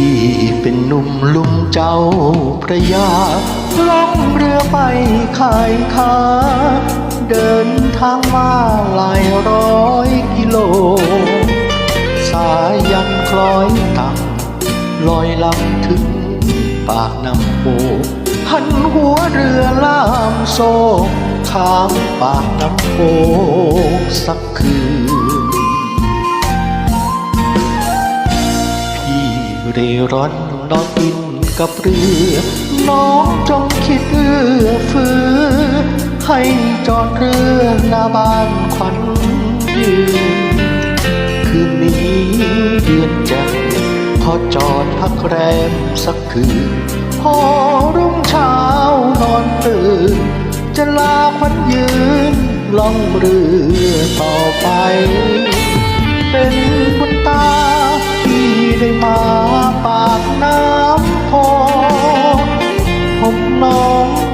พี่เป็นหนุ่มลุ่มเจ้าพระยาล่องเรือไปขายค้า เดินทางมาหลายร้อยกิโล สายยันคล้อยตังลอยลำถึงปากน้ำโพหันหัวเรือล่ามโซ่ข้ามปากน้ำโพสักคืน เร่ร่อนนอนกินกับเรือ น้องจงคิดเอื้อเฟื้อ ให้จอดเรือหน้าบ้านขวัญยืนคืนนี้เดือนจ่มพอจอดพักแรมสักคืน พอรุ่งเช้านอนตื่น จะลาขวัญยืนล่องเรือต่อไป เป็น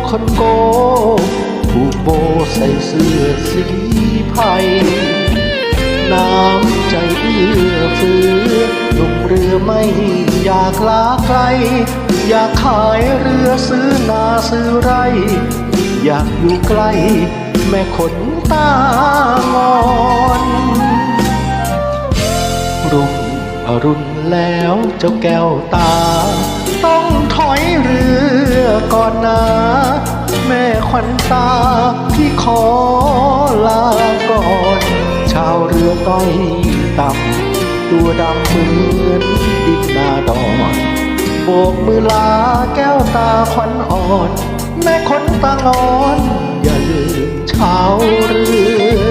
คนโกผูกโบใส่เสื้อสีไพรน้ำใจเอื้อเฟื้อลงเรือไม่อยากลาไกลอยากขายเรือซื้อนาซื้อไร อยากอยู่ใกล้แม่ขนตางอนรุ่งอรุณแล้วเจ้าแก้วตา ต้องถอยเรือก่อนนะ ม่ขวัญตาพี่ขอลาก่อน ชาวเรือต้อยต่ำตัวดำเหมือนดินนาดอนโบกมือลาแก้วตาขวัญอ่อน แม่ขนตางอน อย่าลืมชาวเรือ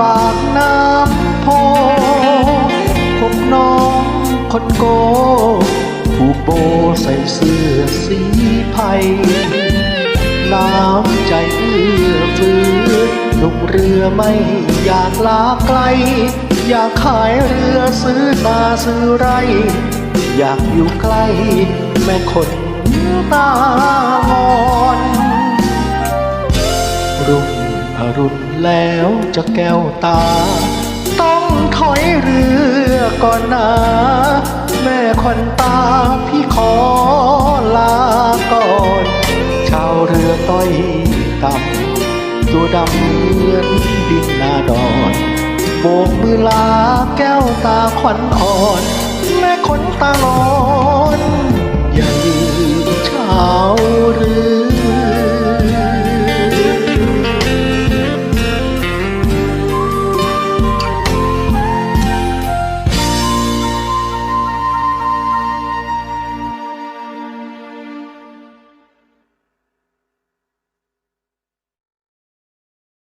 ปากน้ำโพพบน้องคนโก ผูกโบใส่เสื้อสีไพรน้ำใจเอื้อเฟื้อลูกเรือไม่อยากลาไกล อยากขายเรือซื้อนาซื้อไร อยากอยู่ใกล้แม่คนตางอน แล้วจะแก้วตา ต้องถอยเรือก่อนนะแม่ควันตาพี่ขอลาก่อน ชาวเรือต้อยต่ำตัวดำเหมือนดินนาดอนโบกมือลาแก้วตาขวัญอ่อน แม่คนตาลอน